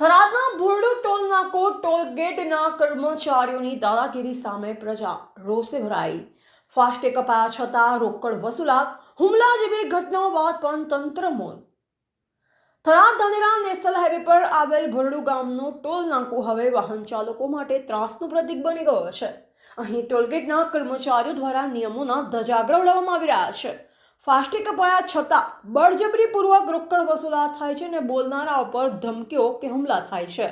થરાદના Bhordu ટોલના નાકો toll કર્મચારીઓની દાદાગીરી સામે પ્રજા રોષે ભરાઈ. ફાસ્ટે અપાયા છતાં રોકડ વસૂલાત, હુમલા જેવી ઘટનાઓ બાદ પણ તંત્ર મૌન. થરાદ ધાનેરા નેશનલ હાઈવે પર આવેલ ભરડુ ગામનું ટોલ નાકું હવે વાહન ચાલકો માટે ત્રાસનું પ્રતીક બની ગયો છે. અહીં ટોલગેટના કર્મચારીઓ દ્વારા નિયમોના ધજા ઉડાવવામાં આવી રહ્યા છે. ફાસ્ટે અપાયા છતાં બળજબરીપૂર્વક રોકડ વસૂલાત થાય છે અને બોલનારા ઉપર ધમકીઓ કે હુમલા થાય છે.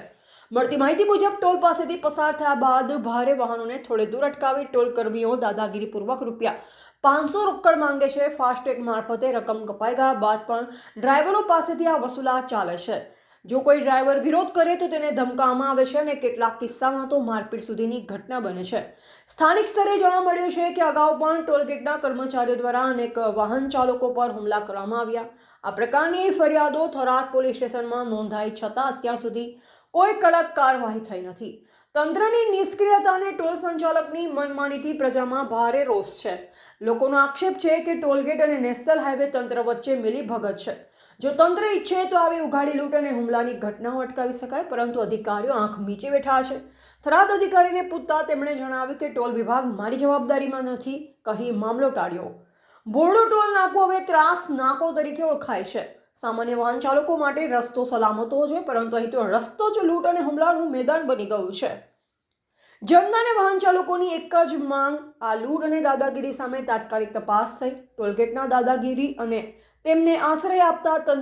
મળતી માહિતી મુજબ ટોલ પાસેથી પસાર થયા બાદ ભારે વાહનોને થોડે દૂર અટકાવી ટોલ કર્મીઓ દાદાગીરીપૂર્વક રૂપિયા પાંચસો રોકડ માંગે છે. ફાસ્ટેગ મારફતે રકમ કપાઈ ગયા બાદ પણ ડ્રાઈવરો પાસેથી આ વસૂલાત ચાલે છે. જો કોઈ ડ્રાઈવર વિરોધ કરે તો તેને ધમકાવવામાં આવે છે અને કેટલાક કિસ્સામાં તો મારપીટ સુધીની ઘટના બને છે. સ્થાનિક સ્તરે જાણવા મળ્યું છે કે અગાઉ પણ ટોલગેટના કર્મચારીઓ દ્વારા અનેક વાહન ચાલકો પર હુમલા કરવામાં આવ્યા. આ પ્રકારની ફરિયાદો થરાદ પોલીસ સ્ટેશનમાં નોંધાઈ છતાં અત્યાર સુધી કોઈ કડક કાર્યવાહી થઈ નથી. તંત્રની નિષ્ક્રિયતા અને ટોલ સંચાલકની મનમાનીથી પ્રજામાં ભારે રોષ છે. લોકોનો આક્ષેપ છે કે ટોલગેટ અને નેશનલ હાઈવે તંત્ર વચ્ચે મિલી ભગત છે. જો તંત્ર ઈચ્છે તો આવી ઉઘાડી લૂંટ અને હુમલાની ઘટનાઓ અટકાવી શકાય, પરંતુ અધિકારીઓ આંખ નીચે બેઠા છે. થરાદ અધિકારીને પૂછતા તેમણે જણાવ્યું કે ટોલ વિભાગ મારી જવાબદારીમાં નથી, કહી મામલો ટાળ્યો. બોર્ડો ટોલ નાકો હવે ત્રાસ નાકો તરીકે ઓળખાય છે. સામાન્ય વાહન ચાલકો માટે રસ્તો સલામત હોવો જોઈએ પરંતુ અહીં તો રસ્તો જ લૂંટ અને હુમલાનું મેદાન બની ગયું છે. જનતા અને વાહન ચાલકોની એક જ માંગ, આ લૂંટ અને દાદાગીરી સામે તાત્કાલિક તપાસ થઈ. ટોલગેટના દાદાગીરી અને તેમને આશ્રય આપતા તંત્ર